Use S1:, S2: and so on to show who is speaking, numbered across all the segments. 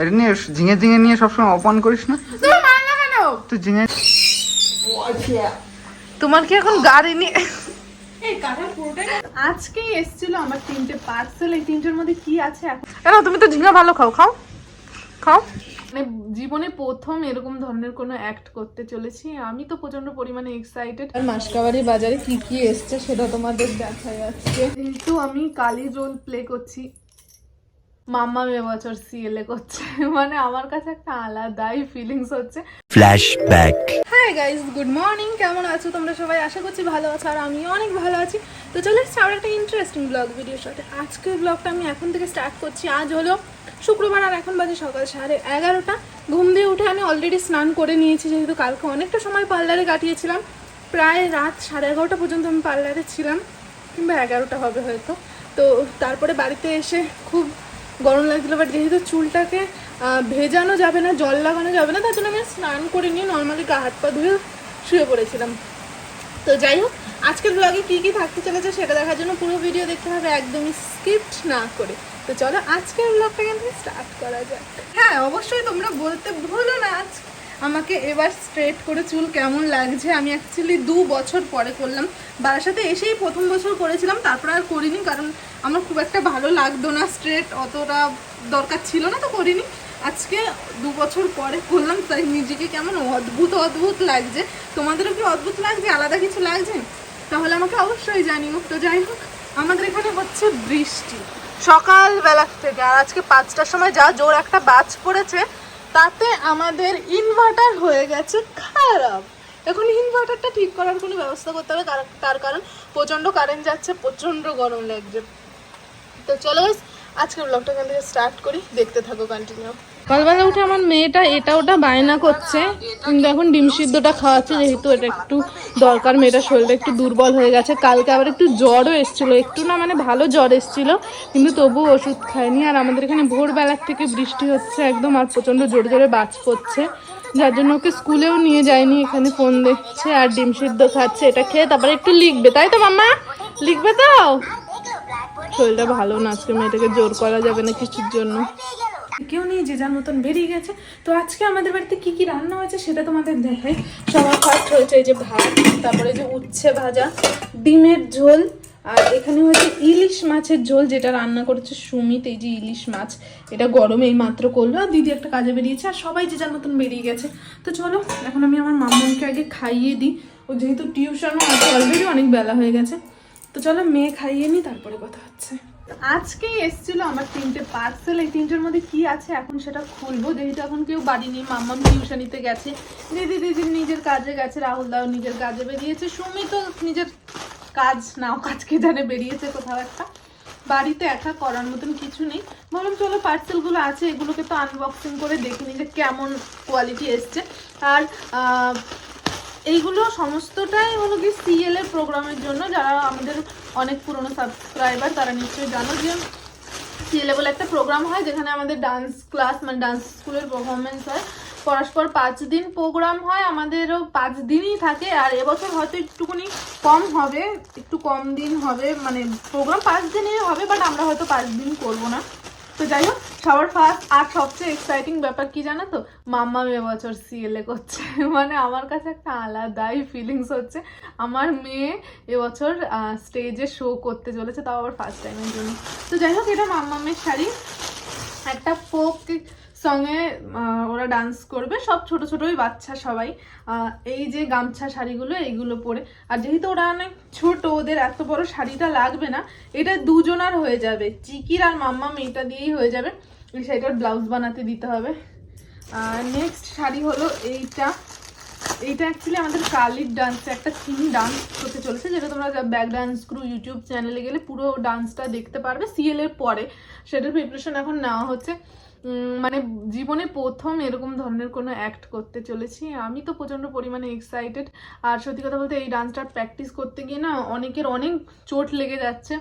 S1: এটা নিয়ে ঝিঙে ঝিঙে নিয়ে সবসময় অপমান করিস না?
S2: তুমি মার না কেন?
S1: তুই ঝিঙে
S2: তোমার কি এখন গাড়ি নিয়ে এই আজকেই এসেছিল আমার তিনটে পার্সেল এই তিনটের মধ্যে কি আছে এখন? কেন তুমি তো ভালো খাও খাও। খাও। মানে জীবনে প্রথম এরকম ধরনের কোনো অ্যাক্ট করতে চলেছি। আমি তো প্রচণ্ড পরিমাণে এক্সাইটেড আর মাসকাবাড়ি বাজারে কি কি এসছে সেটা তোমাদের দেখা যাচ্ছে কিন্তু আমি কালি রোল প্লে করছি। মাম্মা এবছর সিএলএ করছে। মানে আমার কাছে একটা আলাদাই ফিলিংস হচ্ছে।
S3: Flashback.
S2: Hi guys good morning কেমন আছো তোমরা সবাই? আশা করছি ভালো আছো আর আমিও অনেক ভালো আছি। তো চলে এসছি আবার একটা ইন্টারেস্টিং ব্লগ ভিডিওর সাথে আজকের ব্লগটা আমি এখন থেকে স্টার্ট করছি। আজ হলো শুক্রবার আর এখন বাজে সকাল সাড়ে এগারোটা। ঘুম দিয়ে উঠে আমি অলরেডি স্নান করে নিয়েছি যেহেতু কালকে অনেকটা সময় পার্লারে কাটিয়েছিলাম। প্রায় রাত সাড়ে এগারোটা পর্যন্ত আমি পার্লারে ছিলাম কিংবা এগারোটা হবে হয়তো। তো তারপরে বাড়িতে এসে খুব গরম লাগছিল বাট যেহেতু চুলটাকে ভেজানো যাবে না, জল লাগানো যাবে না, তার জন্য আমি স্নান করে নিয়ে নর্মালি গা হাত পা ধুয়ে শুয়ে পড়েছিলাম। তো যাই হোক, আজকের ব্লগে কী কী থাকতে চলেছে সেটা দেখার জন্য পুরো ভিডিও দেখতে হবে, একদমই স্কিপ্ট না করে। তো চলো, আজকের ব্লগটা কিন্তু স্টার্ট করা যাক। হ্যাঁ অবশ্যই তোমরা বলতে ভুলো না আজ। আমাকে এবার স্ট্রেট করে চুল কেমন লাগছে, আমি অ্যাকচুয়ালি দু বছর পরে করলাম। বারাসাতে এসেই প্রথম বছর করেছিলাম, তারপর আর করিনি, কারণ আমার খুব একটা ভালো লাগতো না স্ট্রেট অতটা দরকার ছিল না তো করিনি। আজকে দু বছর পরে করলাম, তাই নিজেকে কেমন অদ্ভুত অদ্ভুত লাগছে। তোমাদেরও কি অদ্ভুত লাগছে? আলাদা কিছু লাগছে? তাহলে আমাকে অবশ্যই জানিও। তো যাই হোক, আমাদের এখানে হচ্ছে বৃষ্টি। সকালবেলা থেকে, আর আজকে পাঁচটার সময় যা জোর একটা বাজ পড়েছে, তাতে আমাদের ইনভার্টার হয়ে গেছে খারাপ। এখন ইনভার্টারটা ঠিক করার কোনো ব্যবস্থা করতে হবে তার কারণ প্রচণ্ড কারেন্ট যাচ্ছে, প্রচণ্ড গরম লাগছে। তো চলো আজকের ব্লগটা এখান থেকে স্টার্ট করি। দেখতে থাকো কন্টিনিউ সকালবেলা উঠে আমার মেয়েটা এটা ওটা বায়না করছে। কিন্তু এখন ডিম সিদ্ধটা খাওয়াচ্ছে, যেহেতু এটা একটু দরকার, মেয়েটার শরীরটা একটু দুর্বল হয়ে গেছে। কালকে আবার একটু জ্বরও এসেছিল। একটু না মানে ভালো জ্বর এসেছিল, কিন্তু তবুও ওষুধ খায়নি। আর আমাদের এখানে ভোরবেলার থেকে বৃষ্টি হচ্ছে একদম, আর প্রচণ্ড জোরে জোরে বাজ পড়ছে। যার জন্য ওকে স্কুলেও নিয়ে যায়নি, এখানে ফোন দেখছে, আর ডিম সিদ্ধ খাচ্ছে। এটা খেয়ে তারপরে একটু লিখবে, তাই তো মাম্মা? লিখবে তো? শরীরটা ভালো না, আজকে মেয়েটাকে জোর করা যাবে না কিছুর জন্য। কেউ নেই, যে যার মতন বেরিয়ে গেছে। তো আজকে আমাদের বাড়িতে কি কি রান্না হয়েছে সেটা তোমাদের দেখাই। সবার ফার্স্ট হয়েছে এই যে ভাত, তারপরে যে উচ্ছে ভাজা, ডিমের ঝোল, আর এখানে হচ্ছে ইলিশ মাছের ঝোল, যেটা রান্না করেছে সুমিত, এই যে ইলিশ মাছ। এটা গরমে এই মাত্র করল, আর দিদি একটা কাজে বেরিয়েছে, আর সবাই যে যার মতন বেরিয়ে গেছে। তো চলো, এখন আমি আমার মামুনকে আগে খাইয়ে দিই। ও যেহেতু টিউশনও আছে অলরেডি অনেক বেলা হয়ে গেছে। তো চলো মেয়ে খাইয়ে নি, তারপরে কথা হচ্ছে। আজকেই এসেছিল আমার তিনটে পার্সেল এই তিনটের মধ্যে কি আছে এখন সেটা খুলবো। যেহেতু এখন কেউ বাড়ি নেই, মাম্মাম টিউশনিতে গেছে। দিদি দিদি নিজের কাজে গেছে, রাহুল দাও নিজের কাজে বেরিয়েছে। সুমি তো নিজের কাজ, নাও কাজকে জানে বেরিয়েছে কোথাও একটা। বাড়িতে একা করার মতন কিছু নেই। বললাম চলো পার্সেলগুলো আছে, এগুলোকে তো আনবক্সিং করে দেখিনি যে কেমন কোয়ালিটি এসছে। আর এইগুলো সমস্তটাই হলো কি সিএল এর প্রোগ্রামের জন্য। যারা আমাদের অনেক পুরনো সাবস্ক্রাইবার তারা নিশ্চয়ই জানো যে সিএলএ বলে একটা প্রোগ্রাম হয়, যেখানে আমাদের ডান্স ক্লাস মানে ডান্স স্কুলের পারফরমেন্স হয়। পরস্পর পাঁচ দিন প্রোগ্রাম হয়, আমাদেরও পাঁচ দিনই থাকে, আর এবছর হয়তো একটুখানি কম হবে, একটু কম দিন হবে মানে প্রোগ্রাম পাঁচ দিনই হবে বাট আমরা হয়তো পাঁচ দিন করব না। তো যাই হোক সবার ফার্স্ট আর সবচেয়ে এক্সাইটিং ব্যাপার কি জানো তো? মাম্মা এবছর সিএলএ করছে। মানে আমার কাছে একটা আলাদাই ফিলিংস হচ্ছে। আমার মেয়ে এবছর স্টেজে শো করতে চলেছে, তাও আবার ফার্স্ট টাইমের জন্য। তো যাই হোক, এটা মাম্মা মেয়ের শাড়ি। একটা ফোক সঙ্গে ওরা ডান্স করবে। সব ছোট ছোটই বাচ্চা সবাই। এই যে গামছা শাড়িগুলো, এইগুলো পরে। আর যেহেতু ওরা অনেক ছোট, ওদের এত বড় শাড়িটা লাগবে না, এটা দুজনার হয়ে যাবে। চিকির আর মাম্মা মেয়েটা দিয়েই হয়ে যাবে। শাড়িটার ব্লাউজ বানাতে দিতে হবে। নেক্সট শাড়ি হলো এইটা। এইটা অ্যাকচুয়ালি আমাদের কালির ডান্সে একটা থিম ডান্স হতে চলেছে, যেটা তোমরা ব্যাক ডান্স ক্রু ইউটিউব চ্যানেলে গেলে পুরো ডান্সটা দেখতে পারবে সিএল এর পরে। সেটার প্রিপারেশন এখন নেওয়া হচ্ছে। মানে জীবনে প্রথম এরকম ধরনের কোনো অ্যাক্ট করতে চলেছি। আমি তো প্রচণ্ড পরিমাণে এক্সাইটেড আর সত্যি কথা বলতে এই ডান্সটার প্র্যাকটিস করতে গিয়ে না অনেকের অনেক চোট লেগে যাচ্ছে।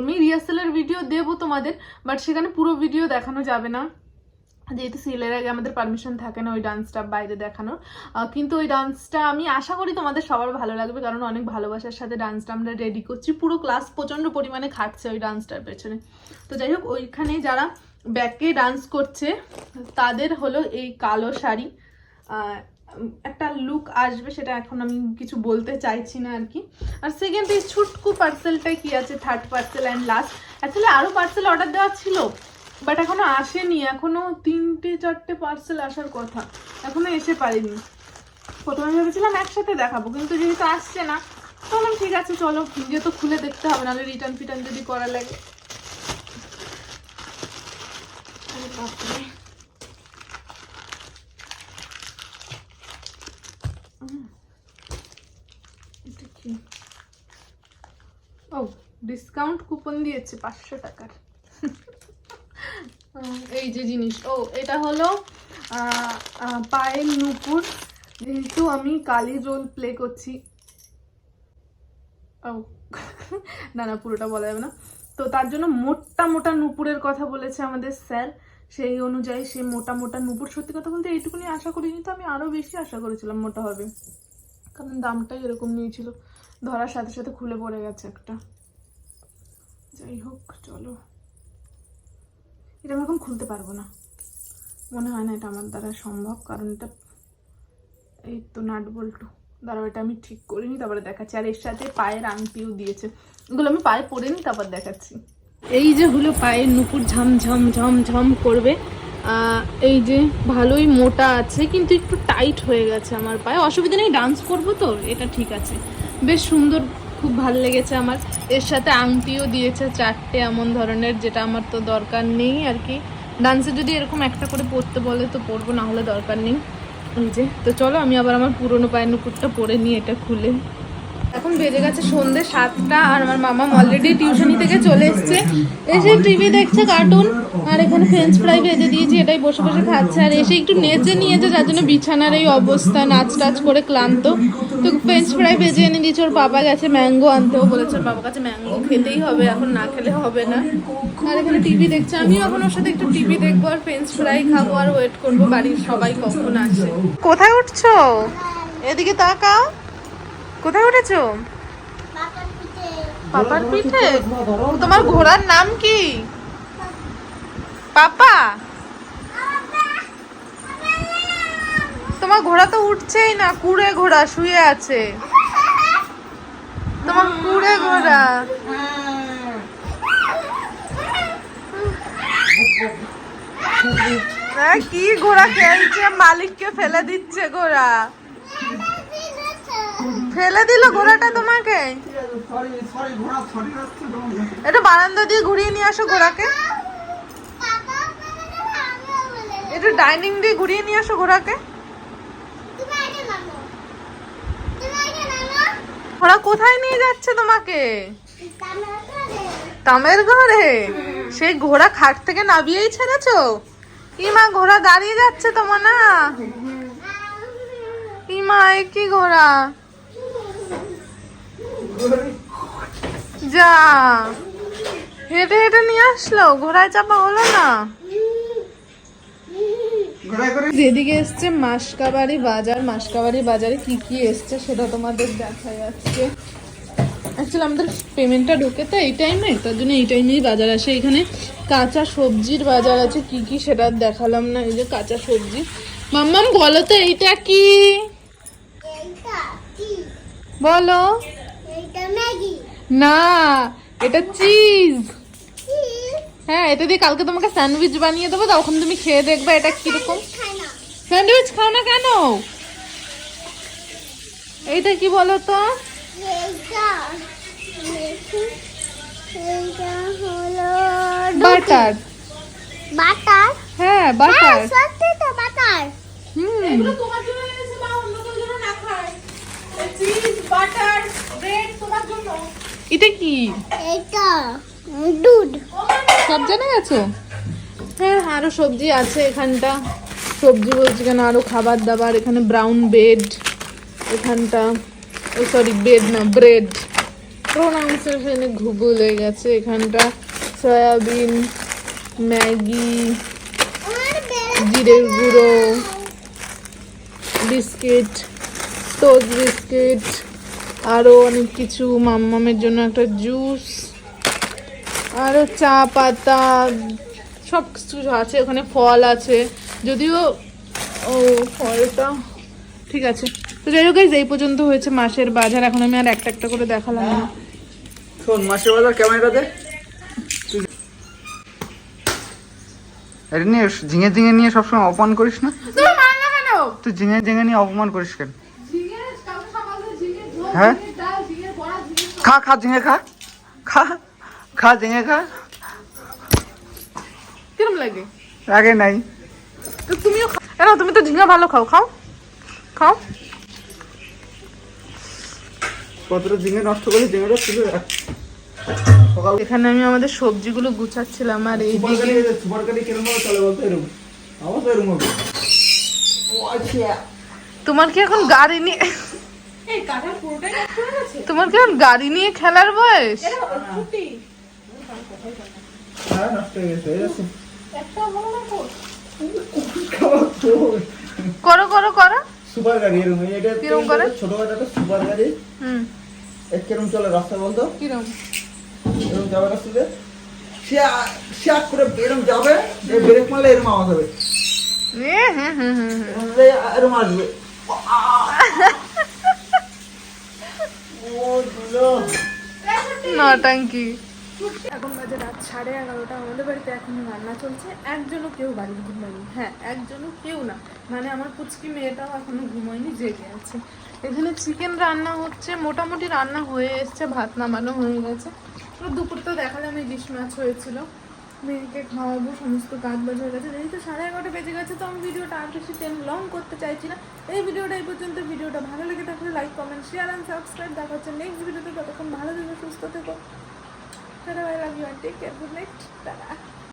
S2: আমি রিহার্সালের ভিডিও দেবো তোমাদের বাট সেখানে পুরো ভিডিও দেখানো যাবে না। যেহেতু সিলের আগে আমাদের পারমিশন থাকে না ওই ডান্সটা বাইরে দেখানোর আহ, কিন্তু ওই ডান্সটা আমি আশা করি তোমাদের সবার ভালো লাগবে কারণ অনেক ভালোবাসার সাথে ডান্সটা আমরা রেডি করছি। পুরো ক্লাস প্রচণ্ড পরিমাণে খাটছে ওই ডান্সটার পেছনে। তো যাই হোক ওইখানে যারা ব্যাকে ডান্স করছে তাদের হলো এই কালো শাড়ি। একটা লুক আসবে সেটা এখন আমি কিছু বলতে চাইছি না আর কি। আর সেকেন্ড এই ছুটকু পার্সেলটাই কি আছে? Third parcel and last actually আরও পার্সেল অর্ডার দেওয়া ছিল। বাট এখনও আসেনি, এখনও তিনটে, চারটে পার্সেল আসার কথা। এখনও এসে পারিনি। প্রথমে ভেবেছিলাম একসাথে দেখাবো, কিন্তু যেহেতু আসছে না তখন ঠিক আছে, চলো যেহেতু খুলে দেখতে হবে, নাহলে রিটার্ন ফিটার্ন যদি করা লাগে। ও ডিসকাউন্ট কুপন দিয়েছে পাঁচশো টাকার। এই যে জিনিস। ও, এটা হলো পায়েল নুপুর। যেহেতু আমি কালি রোল প্লে করছি। ও, না না, পুরোটা বলা যাবে না। তো তার জন্য মোটা মোটা নুপুরের কথা বলেছে আমাদের স্যার। সেই অনুযায়ী সে মোটা মোটা নুপুর। সত্যি কথা বলতে এইটুকুনি আশা করিনি তো, আমি আরও বেশি আশা করেছিলাম মোটা হবে। কারণ দামটাই এরকম নিয়েছিল। ধরার সাথে সাথে খুলে পড়ে গেছে একটা। যাই হোক, চলো। এটা আমি এখন খুলতে পারব না। মনে হয় না এটা আমার দ্বারা সম্ভব, কারণ এটা এই তো নাট বল্টু। দাঁড়াও, এটা আমি ঠিক করিনি তারপরে দেখাচ্ছি। আর এর সাথে পায়ের আংটিও দিয়েছে। এগুলো আমি পায়ে পরে নি তারপর দেখাচ্ছি। এই যে হলো পায়ের নুপুর ঝম ঝম ঝম ঝম করবে। এই যে ভালোই মোটা আছে, কিন্তু একটু টাইট হয়ে গেছে আমার পায়ে। অসুবিধা নেই, ডান্স করব তো, এটা ঠিক আছে। বেশ সুন্দর খুব ভালো লেগেছে আমার। এর সাথে আংটিও দিয়েছে চারটে এমন ধরনের, যেটা আমার তো দরকার নেই আর কি। ডান্সে যদি এরকম একটা করে পড়তে বলে তো পরবো না হলে দরকার নেই। এই যে, তো চলো আমি আবার আমার পুরনো পায়ের নুপুরটা পরে নিই, এটা খুলে। এখন বেজে গেছে সন্ধ্যে সাতটা আর আমার মামা অলরেডি টিউশনি থেকে চলে এসছে। এসে টিভি দেখছে কার্টুন আর এখানে ফ্রেঞ্চ ফ্রাই ভেজে দিয়েছি, এটাই বসে বসে খাচ্ছে। আর এসে একটু নেচে নিয়েছে, যার জন্য বিছানার এই অবস্থা, নাচ টাচ করে ক্লান্ত। তো ফ্রেঞ্চ ফ্রাই ভেজে এনে দিয়েছে, ওর বাবা গেছে ম্যাঙ্গো আনতেও বলেছে, ওর বাবার কাছে ম্যাঙ্গো খেতেই হবে, এখন না খেলে হবে না। আর এখানে টিভি দেখছে, আমিও এখন ওর সাথে একটু টিভি দেখব, আর ফ্রেঞ্চ ফ্রাই খাব, আর ওয়েট করব, বাড়ির সবাই কখন আসে। কোথায় উঠছো? এদিকে তাকাও। কোথায় উঠেছো? পাপার পিঠে? তোমার ঘোড়ার নাম কি? পাপা! তোমার ঘোড়া তো উঠছেই না কুড়ে ঘোড়া শুয়ে আছে। তোমার কুড়ে ঘোড়া। আহ, কি ঘোড়া খেলছে? মালিককে ফেলে দিচ্ছে ঘোড়া। ফেলে দিল ঘোড়াটা তোমাকে? একটু বারান্দা দিয়ে ঘুরিয়ে নিয়ে আসো ঘোড়াকে। একটু ডাইনিং দিয়ে ঘুরিয়ে নিয়ে আসো ঘোড়াকে। ঘোড়া কোথায় নিয়ে যাচ্ছে তোমাকে? তামের ঘরে। সেই ঘোড়া খাট থেকে নামিয়েই ছেড়েছো? ইমা ঘোড়া দাঁড়িয়ে যাচ্ছে তোমার না? ইমা কি ঘোড়া? যা। হেঁটে হেঁটে নিয়ে আসলো ঘোড়ায় চাপা হলো না। যেদিকে এসছে মাসকাবাড়ি বাজার মাসকাবাড়ি বাজারে কি কি এসছে সেটা তোমাদের দেখা যাচ্ছে অ্যাকচুয়ালি আমাদের পেমেন্টটা ঢোকে তো এই টাইমে তার জন্য এই টাইমেই বাজার আসে। এখানে কাঁচা সবজির বাজার আছে কি কি সেটা আর দেখালাম না এই যে কাঁচা সবজি। মাম্মাম বলো তো এইটা কি? বলো। না এটা চিজ হ্যাঁ এটা দিয়ে কালকে তোমাকে স্যান্ডউইচ বানিয়ে দেবো তখন তুমি খেয়ে দেখবে এটা কীরকম। স্যান্ডউইচ খাও না কেন? এইটা কি বলো তো বাটার।
S3: বাটার?
S2: হ্যাঁ বাটার।
S3: সত্যি তো বাটার।
S2: হুম
S4: এগুলো তোমার জন্য এনেছে মা অন্য কেউ যেন না খায় চিজ বাটার ব্রেড তোমার জন্য
S2: এটা কি?
S3: এটা দুধ
S2: সব জেনে গেছো? হ্যাঁ আরও সবজি আছে এখানটা। সবজি বলছি কেন? আরও খাবার দাবার এখানে ব্রাউন ব্রেড এখানটা ও সরি ব্রেড না ব্রেড প্রোনাউন্সিয়েশনে ঘুগুল হয়ে গেছে। এখানটা সয়াবিন ম্যাগি জিরের গুঁড়ো বিস্কিট টোস্ট বিস্কিট। আরও অনেক কিছু মাম্মামের জন্য একটা জুস আরও চা পাতা সব কিছু আছে ওখানে ফল আছে। যদিও ও ফলটা ঠিক আছে। তো যাই হোক এই পর্যন্ত হয়েছে মাসের বাজার। এখন আমি আর একটা একটা করে দেখালাম। না
S1: শোন মাসের বাজার ক্যামেরাতে এটা নিয়ে ঝিঙে ঝিঙে নিয়ে সবসময় অপমান করিস না? তুই ঝিঙে ঝিঙে নিয়ে অপমান করিস কেন
S2: ঝিঙে কালকে সকালে ঝিঙে ঝোল
S1: হ্যাঁ? খা খা ঝিঙে খা। খা খা ঝিঙে খা।
S2: কিরম লাগে?
S1: আগে নাই।
S2: তো তুমিও খা- তুমি তো ঝিঙে ভালো খাও। খাও। খাও।
S1: কতটা ঝিঙে নষ্ট করলি ঝিঙেটা তুলে রাখ।
S2: এখানে আমি আমাদের সবজিগুলো গুছাচ্ছিলাম আর
S1: সুপার
S2: এইদিকে
S1: গাড়ি সুপার গাড়ি কিরম চলে বলতো এরকম আমার তো এরকম ও আচ্ছা
S2: তোমার কি এখন গাড়ি নিয়ে তোমার কি এখন গাড়ি নিয়ে খেলার বয়স?
S4: এটা ছুটি।
S1: হ্যাঁ হয়ে
S2: করো করো করো।
S1: সুপার গাড়ি এরকম এটা
S2: কিরম করে?
S1: ছোটখাটো একটা সুপার গাড়ি।
S2: হুম।
S1: এক কিরম চলে রাস্তা বলতো?
S2: কিরম?
S1: এরকম যাবে রাস্তাতে সে সে করে এরকম যাবে যে ব্রেক মারলে এরকম আওয়াজ হবে।
S2: হুম হুম হুম হুম।
S1: এরকম আসবে।
S2: নটাঙ্কি এখন বাজে রাত সাড়ে এগারোটা আমাদের বাড়িতে এখন রান্না চলছে। একজনও কেউ বাড়ির ঘুমায়নি। হ্যাঁ একজনও কেউ না। মানে আমার পুচকি মেয়েটাও এখনও ঘুমায়নি জেগে আছে। এখানে চিকেন রান্না হচ্ছে মোটামুটি রান্না হয়ে এসছে ভাত নামানো হয়ে গেছে। তো দুপুর তো দেখালাম এই ডিশ মাছ হয়েছিল। মেয়েকে খাওয়াবো সমস্ত কাজ বাজ হয়ে গেছে। যেহেতু সাড়ে এগারোটা বেজে গেছে, তো আমি ভিডিওটা আর বেশি টেন লং করতে চাইছি না। এই ভিডিওটা এই পর্যন্ত। ভিডিওটা ভালো লেগে থাকলে like comment share and subscribe দেখা হচ্ছে নেক্সট ভিডিওতে ততক্ষণ ভালো থেকো, সুস্থ থেকো। তারা ভাই love you take care good night tata